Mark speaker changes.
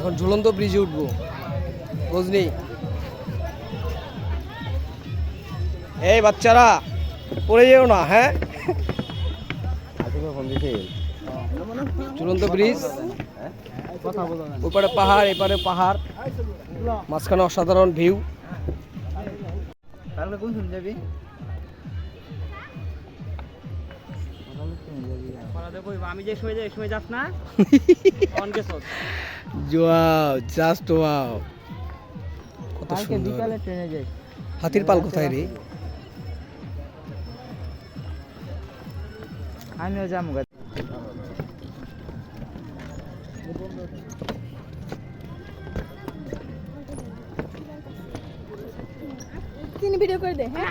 Speaker 1: এখন ঝুলন্ত ব্রিজে উঠবো। বুঝলি? এই বাচ্চারা, পড়ে যেও না হ্যাঁ? ঝুলন্ত ব্রিজ ওপারে পাহাড়, এপারে পাহাড়, মাঝখানে অসাধারণ ভিউ
Speaker 2: কোন যাবি?
Speaker 3: আমি যে সময় যাই এই সময় যাস না? অন গেছস
Speaker 1: ওয়াও জাস্ট ওয়াও কত সুন্দর।
Speaker 2: বিকালে ট্রেনে যাই।
Speaker 1: হাতির পাল কোথায় রে?
Speaker 2: আমিও যাব
Speaker 4: তিনি ভিডিও করে দে হ্যাঁ?